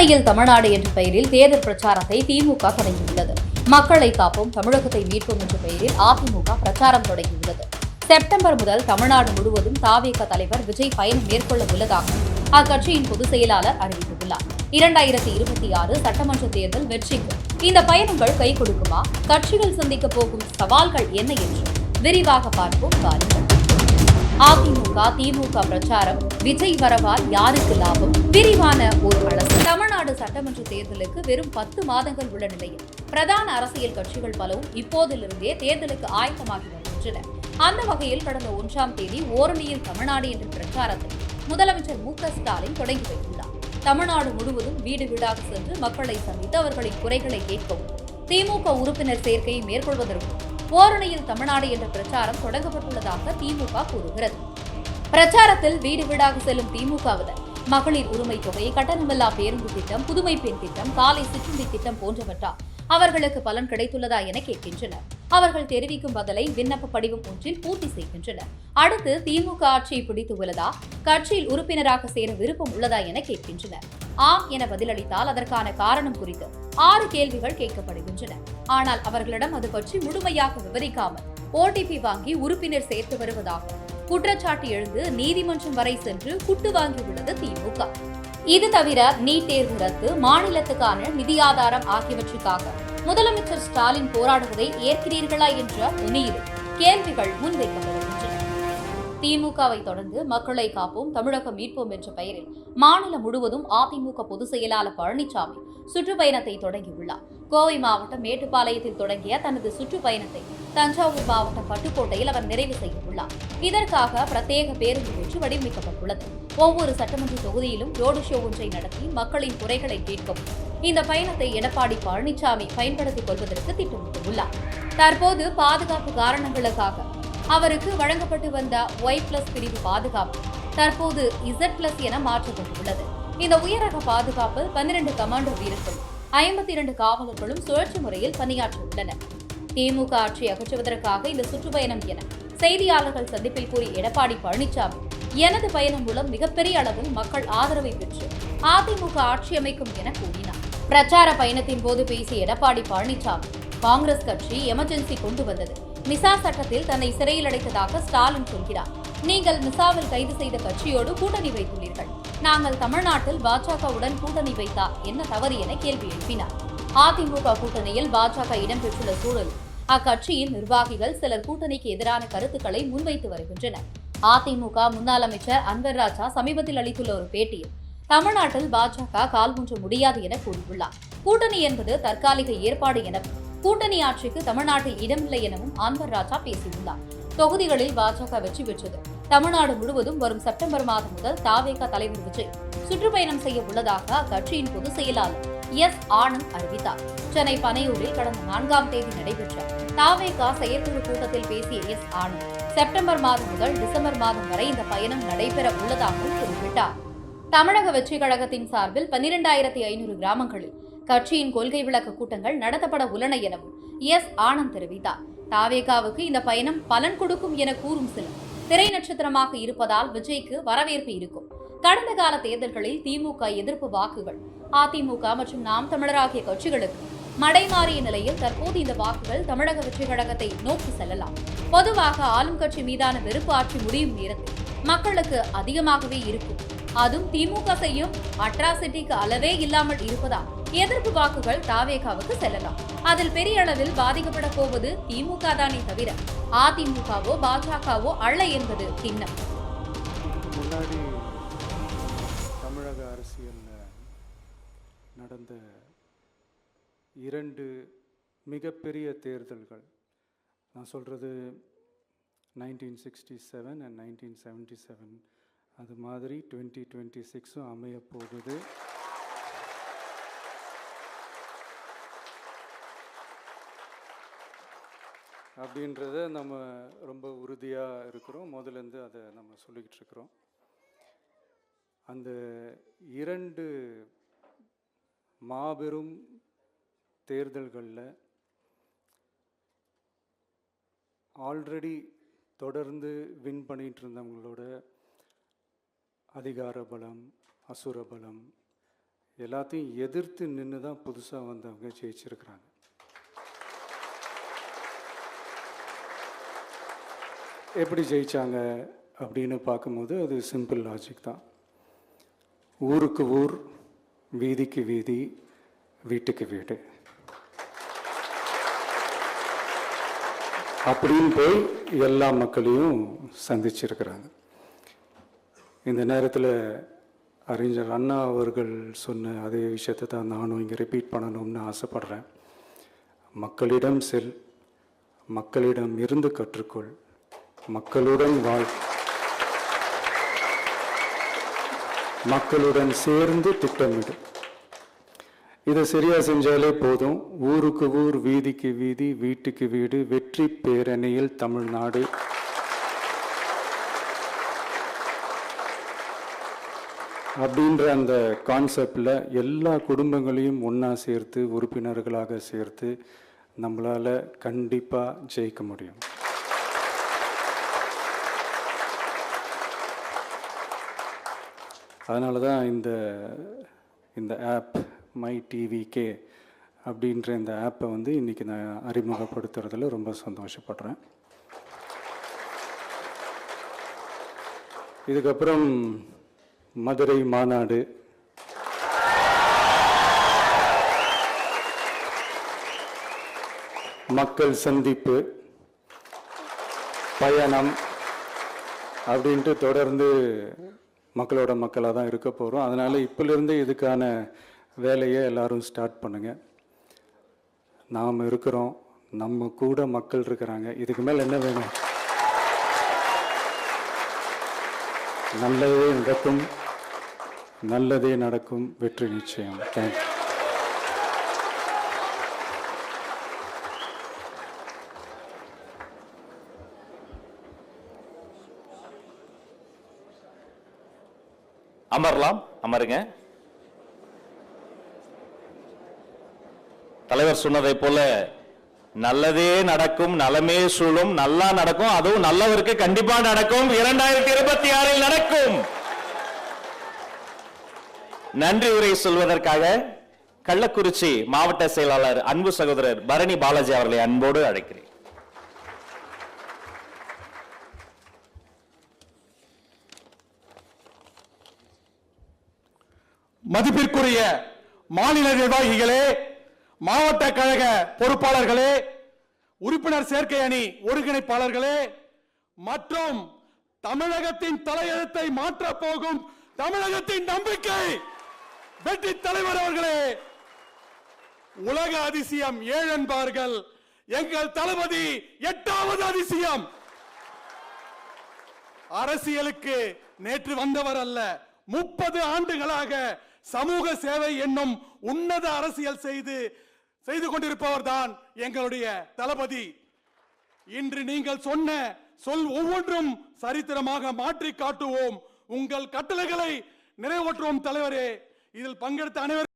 ஓரணியில் தமிழ்நாடு என்ற பெயரில் தேர்தல் பிரச்சாரத்தை திமுக தொடங்கியுள்ளது. மக்களை காப்போம் தமிழகத்தை மீட்போம் என்ற பெயரில் அதிமுக பிரச்சாரம் தொடங்கியுள்ளது. செப்டம்பர் முதல் தமிழ்நாடு முழுவதும் தாவேக தலைவர் விஜய் பயணம் மேற்கொள்ள உள்ளதாக அக்கட்சியின் பொதுச் செயலாளர் அறிவித்துள்ளார். இரண்டாயிரத்தி இருபத்தி ஆறு சட்டமன்ற தேர்தல் வெற்றிக்கு இந்த பயணங்கள் கை கொடுக்குமா? கட்சிகள் சந்திக்க போகும் சவால்கள் என்ன என்று விரிவாக பார்ப்போம் வாருங்கள். அதிமுக திமுக பிரச்சாரம் விஜய் வரவால் யாருக்கு லாபம்? விரிவான ஒரு அளவு தமிழ்நாடு சட்டமன்ற தேர்தலுக்கு வெறும் பத்து மாதங்கள் உள்ள நிலையில் பிரதான அரசியல் கட்சிகள் பலவும் இப்போதிலிருந்தே தேர்தலுக்கு ஆயத்தமாகி வருகின்றன. அந்த வகையில் கடந்த ஒன்றாம் தேதி ஓரணியில் தமிழ்நாடு என்ற பிரச்சாரத்தை முதலமைச்சர் மு க ஸ்டாலின் தொடங்கி வைத்துள்ளார். தமிழ்நாடு முழுவதும் வீடு வீடாக சென்று மக்களை சந்தித்து அவர்களின் குறைகளை கேட்கவும் திமுக உறுப்பினர் சேர்க்கையை மேற்கொள்வதற்கும் ஓரணியில் தமிழ்நாடு என்ற பிரச்சாரம் தொடங்கப்பட்டுள்ளதாக திமுக கூறுகிறது. பிரச்சாரத்தில் வீடு வீடாக செல்லும் திமுகவினர் மகளிர் உரிமை தொகை கட்டணமில்லா பேருந்து திட்டம் புதுமை பெண் திட்டம் காலை சிற்றுண்டி திட்டம் போன்றவற்றால் அவர்களுக்கு பலன் கிடைத்துள்ளதா என கேட்கின்றனர். அவர்கள் தெரிவிக்கும் பதிலை விண்ணப்ப படிவம் ஒன்றில் பூர்த்தி செய்கின்றனர். அடுத்து திமுக ஆட்சியை பிடித்து உள்ளதா? கட்சியில் உறுப்பினராக சேர விருப்பம் உள்ளதா என கேட்கின்றனர். ஆம் என பதிலளித்தால் அதற்கான காரணம் குறித்து ஆறு கேள்விகள் கேட்கப்படுகின்றன. ஆனால் அவர்களிடம் அது பற்றி முழுமையாக விவரிக்காமல் ஓடிபி வாங்கி உறுப்பினர் சேர்த்து வருவதாகும். குற்றச்சாட்டு எழுந்து நீதிமன்றம் வரை சென்று குட்டு வாங்கியுள்ளது திமுக. இது தவிர நீட் தேர்வு ரத்து மாநிலத்துக்கான நிதி ஆதாரம் ஆகியவற்றுக்காக முதலமைச்சர் ஸ்டாலின் போராடுவதை ஏற்கிறீர்களா என்ற துணியில் கேள்விகள் முன்வைக்கப்படுகின்றன. திமுகவை தொடர்ந்து மக்களை காப்போம் தமிழகம் மீட்போம் என்ற பெயரில் மாநிலம் முழுவதும் அதிமுக பொதுச் செயலாளர் பழனிசாமி சுற்றுப்பயணத்தை தொடங்கியுள்ளார். கோவை மாவட்டம் மேட்டுப்பாளையத்தில் தொடங்கிய தனது சுற்றுப்பயணத்தை தஞ்சாவூர் மாவட்டம் பட்டுக்கோட்டையில் அவர் நிறைவு செய்ய உள்ளார் இதற்காக பிரத்யேக பேருந்து ஒன்று வடிவமைக்கப்பட்டுள்ளது. ஒவ்வொரு சட்டமன்ற தொகுதியிலும் ரோடு ஷோ ஒன்றை நடத்தி மக்களின் குறைகளை கேட்கவும் இந்த பயணத்தை எடப்பாடி பழனிசாமி பயன்படுத்திக் கொள்வதற்கு திட்டமிட்டுள்ளார். தற்போது பாதுகாப்பு காரணங்களுக்காக அவருக்கு வழங்கப்பட்டு வந்த ஒய் பிளஸ் பிரிவு பாதுகாப்பு தற்போது இசட் பிளஸ் என மாற்றப்பட்டுள்ளது. இந்த உயரக பாதுகாப்பு பன்னிரண்டு கமாண்டோ வீரர்கள் ஐம்பத்தி இரண்டு காவலர்களும் சுழற்சி முறையில் பணியாற்றியுள்ளனர். திமுக ஆட்சி அகற்றுவதற்காக இந்த சுற்றுப்பயணம் என செய்தியாளர்கள் சந்திப்பில் கூறிய எடப்பாடி பழனிசாமி எனது பயணம் மூலம் மிகப்பெரிய அளவில் மக்கள் ஆதரவை பெற்று அதிமுக ஆட்சி அமைக்கும் என கூறினார். பிரச்சார பயணத்தின் போது பேசிய எடப்பாடி பழனிசாமி காங்கிரஸ் கட்சி எமர்ஜென்சி கொண்டு வந்தது. மிசா சட்டத்தில் தன்னை சிறையில் அடைத்ததாக ஸ்டாலின் சொல்கிறார். நீங்கள் மிசாவில் கைது செய்த கட்சியோடு கூட்டணி வைத்துள்ளீர்கள். நாங்கள் தமிழ்நாட்டில் பாஜகவுடன் கூட்டணி வைத்தால் என்ன தவறு என கேள்வி எழுப்பினார். அதிமுக கூட்டணியில் பாஜக இடம்பெற்றுள்ள சூழல். அக்கட்சியின் நிர்வாகிகள் சிலர் கூட்டணிக்கு எதிரான கருத்துக்களை முன்வைத்து வருகின்றனர். அதிமுக முன்னாள் அமைச்சர் அன்வர் ராஜா சமீபத்தில் அளித்துள்ள ஒரு பேட்டியில் தமிழ்நாட்டில் பாஜக கால் ஊன்ற முடியாது என கூறியுள்ளார். கூட்டணி என்பது தற்காலிக ஏற்பாடு எனவும் கூட்டணி ஆட்சிக்கு தமிழ்நாட்டில் இடமில்லை எனவும் அன்வர் ராஜா பேசியுள்ளார். தொகுதிகளில் பாஜக வெற்றி பெற்றது. தமிழ்நாடு முழுவதும் வரும் செப்டம்பர் மாதம் முதல் தாவேகா தலைவர் விஜய் சுற்றுப்பயணம் செய்ய உள்ளதாக அக்கட்சியின் பொதுச் செயலாளர் எஸ். ஆனந்த் அறிவித்தார். சென்னை பனையூரில் கடந்த நான்காம் தேதி நடைபெற்ற தாவேகா செயற்குழு கூட்டத்தில் பேசிய எஸ். ஆனந்த் செப்டம்பர் மாதம் முதல் டிசம்பர் மாதம் வரை இந்த பயணம் நடைபெற உள்ளதாகவும் குறிப்பிட்டார். தமிழக வெற்றிக் கழகத்தின் சார்பில் பன்னிரெண்டாயிரத்தி ஐநூறு கிராமங்களில் கட்சியின் கொள்கை விளக்க கூட்டங்கள் நடத்தப்பட உள்ளன எனவும் எஸ். ஆனந்த் தெரிவித்தார். தாவேகாவுக்கு இந்த பயணம் பலன் கொடுக்கும் என கூறும் சிலர். திரை நட்சத்திரமாக இருப்பதால் விஜய்க்கு வரவேற்பு இருக்கும். கடந்த கால தேர்தல்களில் திமுக எதிர்ப்பு வாக்குகள். அதிமுக மற்றும் நாம் தமிழர் ஆகிய கட்சிகளுக்கு மடைமாறிய நிலையில் தற்போது இந்த வாக்குகள் தமிழக வெற்றி கழகத்தை நோக்கி செல்லலாம். பொதுவாக ஆளும் கட்சி மீதான வெறுப்பு ஆட்சி முடியும் நேரத்தில் மக்களுக்கு அதிகமாகவே இருக்கும். அதுவும் திமுக செய்யும் அட்ராசிட்டிக்கு அளவே இல்லாமல் இருப்பதால் எதிர்ப்பு வாக்குகள் தாவேகாவுக்கு செல்லலாம். அதில் பெரிய அளவில் பாதிக்கப்பட போவது திமுக தானே தவிர அதிமுகவோ பாஜகவோ அல்ல என்பது திண்ணம். முன்னாடி தமிழக அரசியலில் நடந்த இரண்டு மிகப்பெரிய தேர்தல்கள். நான் சொல்கிறது nineteen sixty seven and nineteen seventy seven அது மாதிரி டுவெண்ட்டி டுவெண்ட்டி சிக்ஸும் அமைய போகுது அப்படின்றத நம்ம ரொம்ப உறுதியாக இருக்கிறோம். முதலேருந்து அதை நம்ம சொல்லிக்கிட்டு இருக்கிறோம். அந்த இரண்டு மாபெரும் தேர்தல்களில் ஆல்ரெடி தொடர்ந்து வின் பண்ணிகிட்டு இருந்தவங்களோட அதிகார பலம் அசுர பலம் எல்லாத்தையும் எதிர்த்து நின்று தான் புதுசாக வந்தவங்க ஜெயிச்சிருக்கிறாங்க. எப்படி ஜெயிச்சாங்க அப்படின்னு பார்க்கும்போது அது சிம்பிள் லாஜிக் தான். ஊருக்கு ஊர் வீதிக்கு வீதி வீட்டுக்கு வீடு. அப்படின்னு போய் எல்லா மக்களையும் சந்திச்சிருக்கிறாங்க. இந்த நேரத்தில் அறிஞர் அண்ணா அவர்கள் சொன்ன அதே விஷயத்தை தான் நானும் இங்கே ரிப்பீட் பண்ணணும்னு ஆசைப்பட்றேன். மக்களிடம் செல் மக்களிடம் இருந்து கற்றுக்கொள் மக்களுடன் வாழ். மக்களுடன் சேர்ந்து திட்டமிடு. இதை சரியாக செஞ்சாலே போதும். ஊருக்கு ஊர் வீதிக்கு வீதி வீட்டுக்கு வீடு வெற்றி பேரணியில் தமிழ்நாடு. அப்படின்ற அந்த கான்செப்டில் எல்லா குடும்பங்களையும் ஒன்றா சேர்த்து உறுப்பினர்களாக சேர்த்து நம்மளால் கண்டிப்பாக ஜெயிக்க முடியும். அதனால தான் இந்த இந்த ஆப் மை டிவிகே அப்படின்ற இந்த ஆப்பை வந்து இன்றைக்கி நான் அறிமுகப்படுத்துறதுல ரொம்ப சந்தோஷப்படுறேன். இதுக்கப்புறம் மதுரை மாநாடு. மக்கள் சந்திப்பு பயணம் அப்படின்ட்டு தொடர்ந்து மக்களோட மக்களாக தான் இருக்க போகிறோம் அதனால் இப்போலேருந்து இதுக்கான வேலையை எல்லோரும் ஸ்டார்ட் பண்ணுங்கள் நாம் இருக்கிறோம். நம்ம கூட மக்கள் இருக்கிறாங்க. இதுக்கு மேலே என்ன வேணும்? நல்லதே நடக்கும் நல்லதே நடக்கும் வெற்றி நிச்சயம். தேங்க்யூ அமரலாம் அமருங்க. தலைவர் சொன்னதை போல நல்லதே நடக்கும் நலமே சூழும் நல்லா நடக்கும் அதுவும் நல்லவருக்கு கண்டிப்பா நடக்கும். இரண்டாயிரத்தி இருபத்தி ஆறில் நடக்கும். நன்றி உரை சொல்வதற்காக கள்ளக்குறிச்சி மாவட்ட செயலாளர் அன்பு சகோதரர் பரணி பாலாஜி அவர்களை அன்போடு அழைக்கிறேன். மதிப்பிற்குரிய மாநில நிர்வாகிகளே மாவட்ட கழக பொறுப்பாளர்களே உறுப்பினர் சேர்க்கை அணி ஒருங்கிணைப்பாளர்களே மற்றும் தமிழகத்தின் தலையெழுத்தை மாற்றப் போகும் தமிழகத்தின் நம்பிக்கை! வெற்றி தலைவர் அவர்களே உலக அதிசயம் ஏழு என்பார்கள். எங்கள் தளபதி எட்டாவது அதிசயம். அரசியலுக்கு நேற்று வந்தவர் அல்ல முப்பது ஆண்டுகளாக சமூக சேவை என்னும் உன்னத அரசியல் செய்து செய்து கொண்டிருப்பவர் தான் எங்களுடைய தளபதி. இன்று நீங்கள் சொன்ன சொல் ஒவ்வொன்றும் சரித்திரமாக மாற்றி காட்டுவோம். உங்கள் கட்டளைகளை நிறைவேற்றுவோம் தலைவரே. இதில் பங்கெடுத்த அனைவரும்